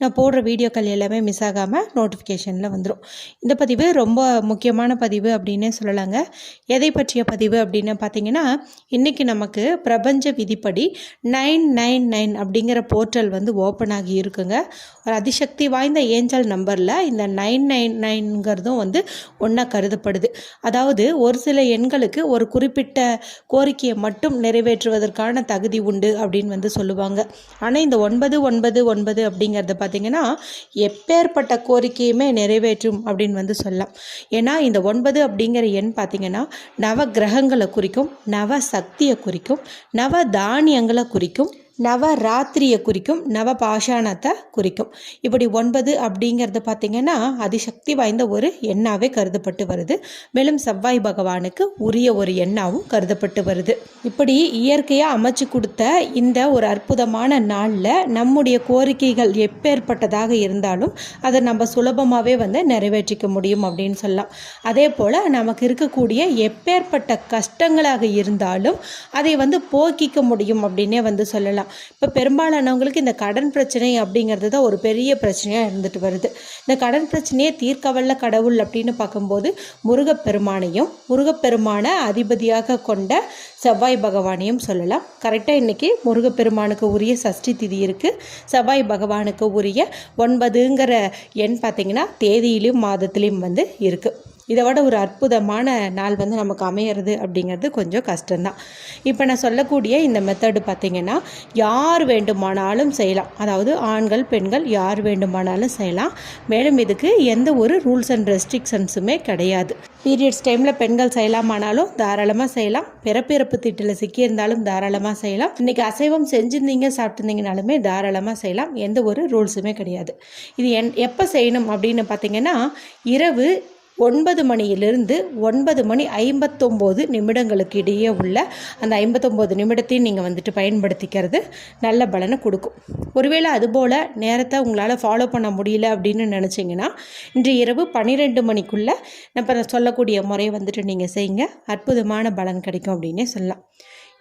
நான் போடுற வீடியோக்கள் எல்லாமே மிஸ் ஆகாமல் நோட்டிஃபிகேஷனில் வந்துடும் இந்த பதிவு ரொம்ப முக்கியமான பதிவு அப்படின்னே சொல்லலாங்க. எதை பற்றிய பதிவு அப்படின்னு பார்த்தீங்கன்னா இன்றைக்கி நமக்கு பிரபஞ்ச விதிப்படி நைன் நைன் நைன் அப்படிங்கிற போர்ட்டல் வந்து ஓப்பன் ஆகி இருக்குங்க. ஒரு அதிசக்தி வாய்ந்த ஏஞ்சல் நம்பரில் இந்த நைன் நைன் நைன்ங்கிறதும் வந்து ஒன்றா கருதப்படுது. அதாவது ஒரு சில எண்களுக்கு ஒரு குறிப்பிட்ட கோரிக்கையை மட்டும் நிறைவேற்றுவதற்கான தகுதி உண்டு அப்படின்னு வந்து சொல்லுவாங்க. ஆனால் இந்த ஒன்பது ஒன்பது ஒன்பது அப்படிங்கிறத பார்த்தீங்கன்னா எப்பேற்பட்ட கோரிக்கையுமே நிறைவேற்றும் அப்படின்னு வந்து சொல்லலாம். ஏன்னா இந்த ஒன்பது அப்படிங்கிற எண் பார்த்தீங்கன்னா நவ கிரகங்களை குறிக்கும் நவ சக்தியை குறிக்கும் நவ தானியங்களை குறிக்கும் நவராத்திரியை குறிக்கும் நவபாஷாணத்தை குறிக்கும். இப்படி ஒன்பது அப்படிங்கிறது பார்த்திங்கன்னா அதிசக்தி வாய்ந்த ஒரு எண்ணாவே கருதப்பட்டு வருது. மேலும் செவ்வாய் பகவானுக்கு உரிய ஒரு எண்ணாவும் கருதப்பட்டு வருது. இப்படி இயற்கையாக அமைச்சு கொடுத்த இந்த ஒரு அற்புதமான நாளில் நம்முடைய கோரிக்கைகள் எப்பேற்பட்டதாக இருந்தாலும் அதை நம்ம சுலபமாகவே வந்து நிறைவேற்றிக்க முடியும் அப்படின்னு சொல்லலாம். அதே போல் நமக்கு இருக்கக்கூடிய எப்பேற்பட்ட கஷ்டங்களாக இருந்தாலும் அதை வந்து போக்கிக்க முடியும் அப்படின்னே வந்து சொல்லலாம். இப்போ பெரும்பாலானவங்களுக்கு இந்த கடன் பிரச்சனை அப்படிங்கிறது தான் ஒரு பெரிய பிரச்சனையாக இருந்துட்டு வருது. இந்த கடன் பிரச்சனையை தீர்க்கவல்ல கடவுள் அப்படின்னு பார்க்கும்போது முருகப்பெருமானையும் முருகப்பெருமான அதிபதியாக கொண்ட செவ்வாய் பகவானையும் சொல்லலாம். கரெக்டாக இன்றைக்கி முருகப்பெருமானுக்கு உரிய சஷ்டி திதி இருக்குது செவ்வாய் பகவானுக்கு உரிய ஒன்பதுங்கிற எண் பார்த்திங்கன்னா தேதியிலையும் மாதத்துலேயும் வந்து இருக்குது இதை விட ஒரு அற்புதமான நாள் வந்து நமக்கு அமையிறது அப்படிங்கிறது கொஞ்சம் கஷ்டம்தான். இப்போ நான் சொல்லக்கூடிய இந்த மெத்தடு பார்த்திங்கன்னா யார் வேண்டுமானாலும் செய்யலாம். அதாவது ஆண்கள் பெண்கள் யார் வேண்டுமானாலும் செய்யலாம். மேலும் இதுக்கு எந்த ஒரு ரூல்ஸ் அண்ட் ரெஸ்ட்ரிக்ஷன்ஸுமே கிடையாது. பீரியட்ஸ் டைமில் பெண்கள் செய்யலாமானாலும் தாராளமாக செய்யலாம். பிறப்பிறப்பு திட்டில் சிக்கியிருந்தாலும் தாராளமாக செய்யலாம். இன்றைக்கி அசைவம் செஞ்சுருந்தீங்க சாப்பிட்டுருந்தீங்கனாலுமே தாராளமாக செய்யலாம். எந்த ஒரு ரூல்ஸுமே கிடையாது. இது என் எப்போ செய்யணும் அப்படின்னு பார்த்தீங்கன்னா இரவு ஒன்பது மணியிலிருந்து ஒன்பது மணி ஐம்பத்தொம்போது நிமிடங்களுக்கு இடையே உள்ள அந்த ஐம்பத்தொம்போது நிமிடத்தையும் நீங்கள் வந்துட்டு பயன்படுத்திக்கிறது நல்ல பலனை கொடுக்கும். ஒருவேளை அதுபோல் நேரத்தை உங்களால் ஃபாலோ பண்ண முடியல அப்படின்னு நினச்சிங்கன்னா இன்று இரவு பன்னிரெண்டு மணிக்குள்ளே நம்ம சொல்லக்கூடிய முறையை வந்துட்டு நீங்கள் செய்யுங்க. அற்புதமான பலன் கிடைக்கும் அப்படின்னே சொல்லலாம்.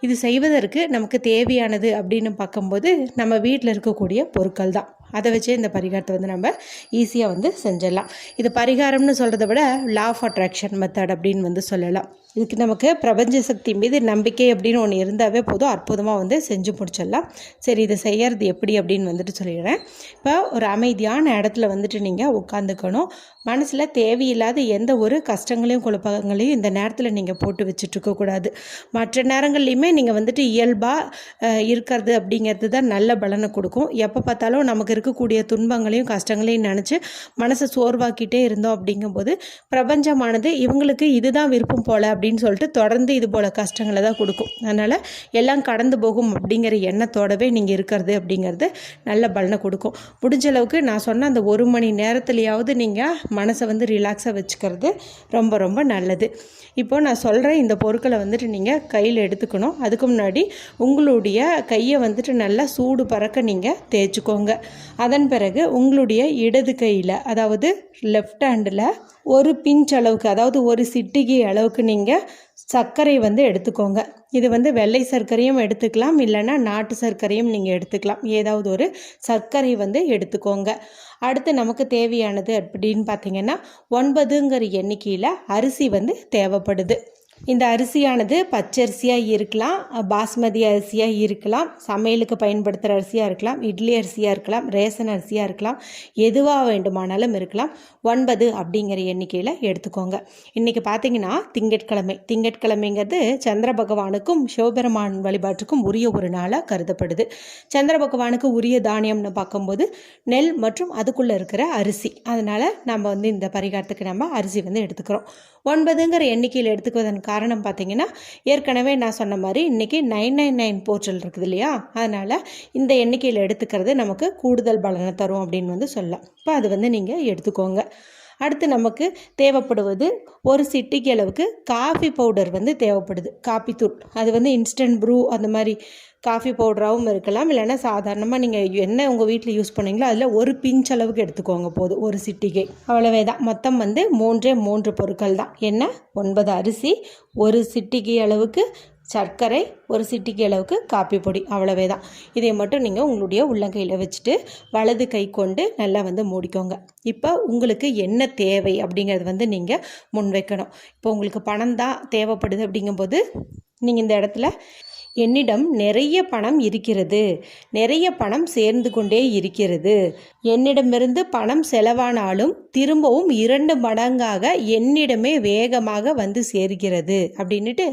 இது செய்வதற்கு நமக்கு தேவையானது அப்படின்னு பார்க்கும்போது நம்ம வீட்டில் இருக்கக்கூடிய பொருட்கள் தான் அதை வச்சே இந்த பரிகாரத்தை வந்து நம்ம ஈஸியாக வந்து செஞ்சிடலாம். இது பரிகாரம்னு சொல்கிறத விட லா ஆஃப் அட்ராக்ஷன் மெத்தட் அப்படின்னு வந்து சொல்லலாம். இதுக்கு நமக்கு பிரபஞ்ச சக்தி மீது நம்பிக்கை அப்படின்னு ஒன்று இருந்தாவே போதும். அற்புதமாக வந்து செஞ்சு முடிச்சிடலாம். சரி இதை செய்யறது எப்படி அப்படின்னு வந்துட்டு சொல்லிடுறேன். இப்போ ஒரு அமைதியான இடத்துல வந்துட்டு நீங்கள் உட்காந்துக்கணும். மனசில் தேவையில்லாத எந்த ஒரு கஷ்டங்களையும் குழப்பங்களையும் இந்த நேரத்தில் நீங்கள் போட்டு வச்சுட்ருக்கக்கூடாது மற்ற நேரங்கள்லையுமே நீங்கள் வந்துட்டு இயல்பாக இருக்கிறது அப்படிங்கிறது தான் நல்ல பலனை கொடுக்கும். எப்போ பார்த்தாலும் நமக்கு இருக்கக்கூடிய துன்பங்களையும் கஷ்டங்களையும் நினச்சி மனசை சோர்வாக்கிட்டே இருந்தோம் அப்படிங்கும்போது பிரபஞ்சமானது இவங்களுக்கு இதுதான் விருப்பம் போல் அப்படின்னு சொல்லிட்டு தொடர்ந்து இது போல் கஷ்டங்களை தான் கொடுக்கும். அதனால் எல்லாம் கடந்து போகும் அப்படிங்கிற எண்ணத்தோடவே நீங்கள் இருக்கிறது அப்படிங்கிறது நல்ல பலனை கொடுக்கும். முடிஞ்ச அளவுக்கு நான் சொன்ன அந்த ஒரு மணி நேரத்துலையாவது நீங்கள் மனசை வந்து ரிலாக்ஸாக வச்சுக்கிறது ரொம்ப ரொம்ப நல்லது. இப்போது நான் சொல்கிறேன் இந்த பொருட்களை வந்துட்டு நீங்கள் கையில் எடுத்துக்கணும். அதுக்கு முன்னாடி உங்களுடைய கையை வந்துட்டு நல்லா சூடு பறக்க நீங்கள் தேய்ச்சிக்கோங்க. அதன் பிறகு உங்களுடைய இடது கையில் அதாவது லெஃப்ட் ஹேண்டில் ஒரு பிஞ்ச் அளவுக்கு அதாவது ஒரு சிட்டிகை அளவுக்கு நீங்கள் சர்க்கரை வந்து எடுத்துக்கோங்க. இது வந்து வெள்ளை சர்க்கரையும் எடுத்துக்கலாம் இல்லைன்னா நாட்டு சர்க்கரையும் நீங்கள் எடுத்துக்கலாம். ஏதாவது ஒரு சர்க்கரை வந்து எடுத்துக்கோங்க. அடுத்து நமக்கு தேவையானது அப்படின்னு பார்த்தீங்கன்னா ஒன்பதுங்கிற எண்ணிக்கையில் அரிசி வந்து தேவைப்படுது. இந்த அரிசியானது பச்சரிசியாக இருக்கலாம் பாஸ்மதி அரிசியாக இருக்கலாம் சமையலுக்கு பயன்படுத்துகிற அரிசியாக இருக்கலாம் இட்லி அரிசியாக இருக்கலாம் ரேசன் அரிசியாக இருக்கலாம் எதுவாக வேண்டுமானாலும் இருக்கலாம். ஒன்பது அப்படிங்கிற எண்ணிக்கையில் எடுத்துக்கோங்க. இன்றைக்கி பார்த்தீங்கன்னா திங்கட்கிழமை. திங்கட்கிழமைங்கிறது சந்திர பகவானுக்கும் சிவபெருமான் வழிபாட்டுக்கும் உரிய ஒரு நாளாக கருதப்படுது. சந்திர பகவானுக்கு உரிய தானியம்னு பார்க்கும்போது நெல் மற்றும் அதுக்குள்ளே இருக்கிற அரிசி. அதனால் நம்ம வந்து இந்த பரிகாரத்துக்கு நம்ம அரிசி வந்து எடுத்துக்கிறோம். ஒன்பதுங்கிற எண்ணிக்கையில் எடுத்துக்குவதன் காரணம் பார்த்தீங்கன்னா ஏற்கனவே நான் சொன்ன மாதிரி இன்றைக்கி நைன் நைன் நைன் போர்ட்டல் இருக்குது இல்லையா? அதனால் இந்த எண்ணிக்கையில் எடுத்துக்கிறது நமக்கு கூடுதல் பலனை தரும் அப்படின்னு வந்து சொல்லலாம். இப்போ அது வந்து நீங்கள் எடுத்துக்கோங்க. அடுத்து நமக்கு தேவைப்படுவது ஒரு சிட்டிக்கு அளவுக்கு காஃபி பவுடர் வந்து தேவைப்படுது. காபி தூள். அது வந்து இன்ஸ்டன்ட் ப்ரூ அந்த மாதிரி காஃபி பவுடராகவும் இருக்கலாம். இல்லைன்னா சாதாரணமாக நீங்கள் என்ன உங்கள் வீட்டில் யூஸ் பண்ணீங்களோ அதில் ஒரு பிஞ்ச் அளவுக்கு எடுத்துக்கோங்க போதும் ஒரு சிட்டிகை. அவ்வளவே தான் மொத்தம் வந்து மூன்றே மூன்று பொருட்கள் தான். என்ன? ஒன்பது அரிசி ஒரு சிட்டிகை அளவுக்கு சர்க்கரை ஒரு சிட்டிக்கு அளவுக்கு காப்பி பொடி. அவ்வளவே தான் இதை மட்டும் நீங்கள் உங்களுடைய உள்ளங்கையில் வச்சுட்டு வலது கை கொண்டு நல்லா வந்து மூடிக்கோங்க. இப்போ உங்களுக்கு என்ன தேவை அப்படிங்கிறது வந்து நீங்கள் முன்வைக்கணும். இப்போ உங்களுக்கு பணம் தான் தேவைப்படுது அப்படிங்கும்போது நீங்கள் இந்த இடத்துல என்னிடம் நிறைய பணம் இருக்கிறது. நிறைய பணம் சேர்ந்து கொண்டே இருக்கிறது. என்னிடமிருந்து பணம் செலவானாலும் திரும்பவும் இரண்டு மடங்காக என்னிடமே வேகமாக வந்து சேர்கிறது. அப்படின்ட்டு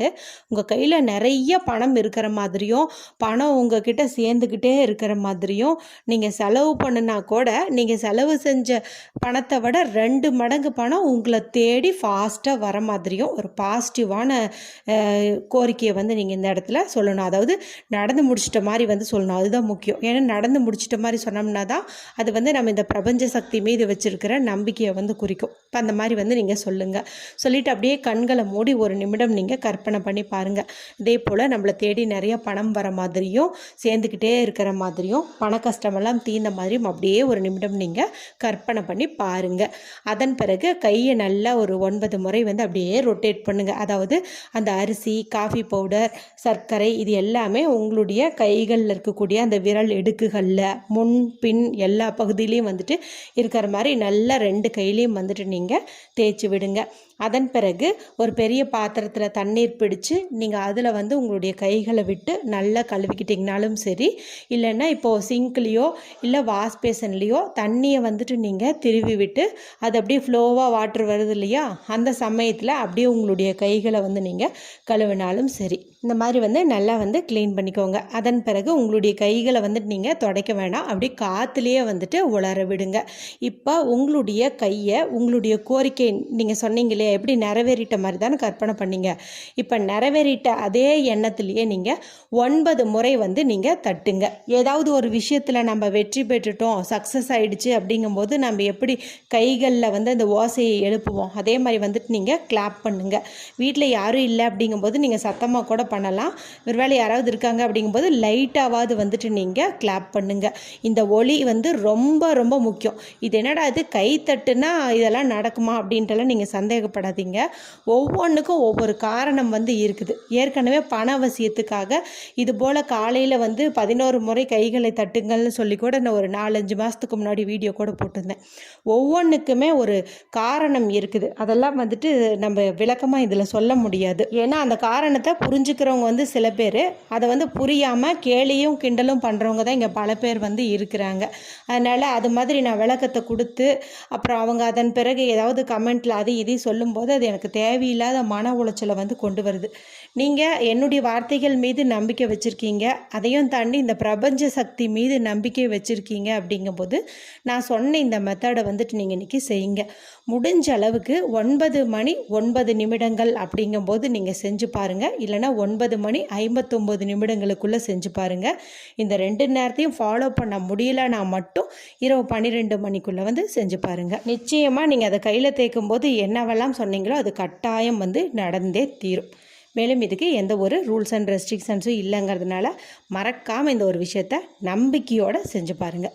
உங்கள் கையில் நிறைய பணம் இருக்கிற மாதிரியும் பணம் உங்ககிட்ட சேர்ந்துக்கிட்டே இருக்கிற மாதிரியும் நீங்கள் செலவு பண்ணுனா கூட நீங்கள் செலவு செஞ்ச பணத்தை விட ரெண்டு மடங்கு பணம் உங்களை தேடி ஃபாஸ்ட்டாக வர மாதிரியும் ஒரு பாசிட்டிவான கோரிக்கையை வந்து நீங்கள் இந்த இடத்துல சொல்லணும். அதாவது நடந்து முடிச்சிட்ட மாதிரி வந்து சொல்லணும். அதுதான் முக்கியம். ஏன்னா நடந்து முடிச்சிட்ட மாதிரி சொன்னோம்னா தான் அது வந்து நம்ம இந்த பிரபஞ்ச சக்தி மீது வச்சுருக்கிற நம்பிக்கையை வந்து குறிக்கும். இப்போ அந்த மாதிரி வந்து நீங்கள் சொல்லுங்கள் சொல்லிவிட்டு அப்படியே கண்களை மூடி ஒரு நிமிடம் நீங்கள் கற்பனை பண்ணி பாருங்கள் இதே போல் நம்மளை தேடி நிறைய பணம் வர மாதிரியும் சேர்ந்துக்கிட்டே இருக்கிற மாதிரியும் பண கஷ்டமெல்லாம் தீர்ந்த மாதிரியும் அப்படியே ஒரு நிமிடம் நீங்கள் கற்பனை பண்ணி பாருங்கள் அதன் பிறகு கையை நல்லா ஒரு ஒன்பது முறை வந்து அப்படியே ரொட்டேட் பண்ணுங்கள் அதாவது அந்த அரிசி காஃபி பவுடர் சர்க்கரை இது எல்லாமே உங்களுடைய கைகளில் இருக்கக்கூடிய அந்த விரல் எடுக்குகளில் முன் பின் எல்லா பகுதியிலையும் வந்துட்டு இருக்கிற மாதிரி நல்லா ரெண்டு கையிலையும் வந்துட்டு நீங்கள் தேய்ச்சி விடுங்க. அதன் பிறகு ஒரு பெரிய பாத்திரத்தில் தண்ணீர் பிடிச்சு நீங்கள் அதில் வந்து உங்களுடைய கைகளை விட்டு நல்லா கழுவிக்கிட்டிங்கனாலும் சரி இல்லைன்னா இப்போது சிங்க்லேயோ இல்லை வாஷ் பேசன்லேயோ தண்ணியை வந்துட்டு நீங்கள் திருவி விட்டு அது அப்படியே ஃப்ளோவாக வாட்டர் வருது இல்லையா? அந்த சமயத்தில் அப்படியே உங்களுடைய கைகளை வந்து நீங்கள் கழுவினாலும் சரி. இந்த மாதிரி வந்து நல்லா வந்து க்ளீன் பண்ணிக்கோங்க. அதன் பிறகு உங்களுடைய கைகளை வந்துட்டு நீங்கள் துடைக்க வேணாம். அப்படியே காற்றுலேயே வந்துட்டு உலர விடுங்க. இப்போ உங்களுடைய கையை உங்களுடைய கோரிக்கை நீங்கள் சொன்னீங்களே எப்படி நிறைவேறிட்ட மாதிரி தானே கற்பனை பண்ணீங்க. இப்போ நிறைவேறிட்ட அதே எண்ணத்துலேயே நீங்கள் ஒன்பது முறை வந்து நீங்கள் தட்டுங்க. ஏதாவது ஒரு விஷயத்தில் நம்ம வெற்றி பெற்றுட்டோம் சக்ஸஸ் ஆகிடுச்சு அப்படிங்கும்போது நம்ம எப்படி கைகளில் வந்து அந்த ஓசையை எழுப்புவோம் அதே மாதிரி வந்துட்டு நீங்கள் கிளாப் பண்ணுங்கள் வீட்டில் யாரும் இல்லை அப்படிங்கும்போது நீங்கள் சத்தமாக கூட பண்ணலாம். வேலை யாராவது இருக்காங்க அப்படிங்கும்போது லைட்டாவது வந்துட்டு நீங்கள் கிளாப் பண்ணுங்கள் இந்த ஒளி வந்து ரொம்ப ரொம்ப முக்கியம். இது என்னடா இது? கை தட்டுனா இதெல்லாம் நடக்குமா அப்படின்ட்டுலாம் நீங்கள் சந்தேகப்படாதீங்க ஒவ்வொன்றுக்கும் ஒவ்வொரு காரணம் வந்து இருக்குது. ஏற்கனவே பண அவசியத்துக்காக இது போல் காலையில் வந்து பதினோரு முறை கைகளை தட்டுங்கள்னு சொல்லி கூட நான் ஒரு நாலஞ்சு மாதத்துக்கு முன்னாடி வீடியோ கூட போட்டிருந்தேன். ஒவ்வொன்றுக்குமே ஒரு காரணம் இருக்குது. அதெல்லாம் வந்துட்டு நம்ம விளக்கமாக இதில் சொல்ல முடியாது. ஏன்னா அந்த காரணத்தை புரிஞ்சுக்கிறவங்க வந்து சில பேர் அதை வந்து புரியாமல் கேலியும் கிண்டலும் பண்ணுறவங்க தான் இங்கே பல பேர் வந்து இருக்கிறாங்க. அதனால் அது மாதிரி நான் விளக்கத்தை கொடுத்து அப்புறம் அவங்க அதன் பிறகு ஏதாவது கமெண்ட்டில் அது இதையும் சொல்லும் சொல்லும்போது அது எனக்கு தேவையில்லாத மன உளைச்சலை வந்து கொண்டு வருது. நீங்கள் என்னுடைய வார்த்தைகள் மீது நம்பிக்கை வச்சுருக்கீங்க. அதையும் தாண்டி இந்த பிரபஞ்ச சக்தி மீது நம்பிக்கை வச்சுருக்கீங்க அப்படிங்கும்போது நான் சொன்ன இந்த மெத்தடை வந்துட்டு நீங்கள் இன்றைக்கி செய்யுங்க. முடிஞ்ச அளவுக்கு ஒன்பது மணி ஒன்பது நிமிடங்கள் அப்படிங்கும்போது நீங்கள் செஞ்சு பாருங்கள் இல்லைனா ஒன்பது மணி ஐம்பத்தொம்போது நிமிடங்களுக்குள்ளே செஞ்சு பாருங்கள் இந்த ரெண்டு நேரத்தையும் ஃபாலோ பண்ண முடியலன்னா மட்டும் இரவு பன்னிரெண்டு மணிக்குள்ளே வந்து செஞ்சு பாருங்கள் நிச்சயமாக நீங்கள் அதை கையில் தேய்க்கும்போது என்னவெல்லாம் சொன்னீங்களோ அது கட்டாயம் வந்து நடந்தே தீரும். மேலும் இதுக்கு எந்த ஒரு ரூல்ஸ் அண்ட் ரெஸ்ட்ரிக்ஷன்ஸும் இல்லைங்கிறதுனால மறக்காமல் இந்த ஒரு விஷயத்த நம்பிக்கையோடு செஞ்சு பாருங்கள்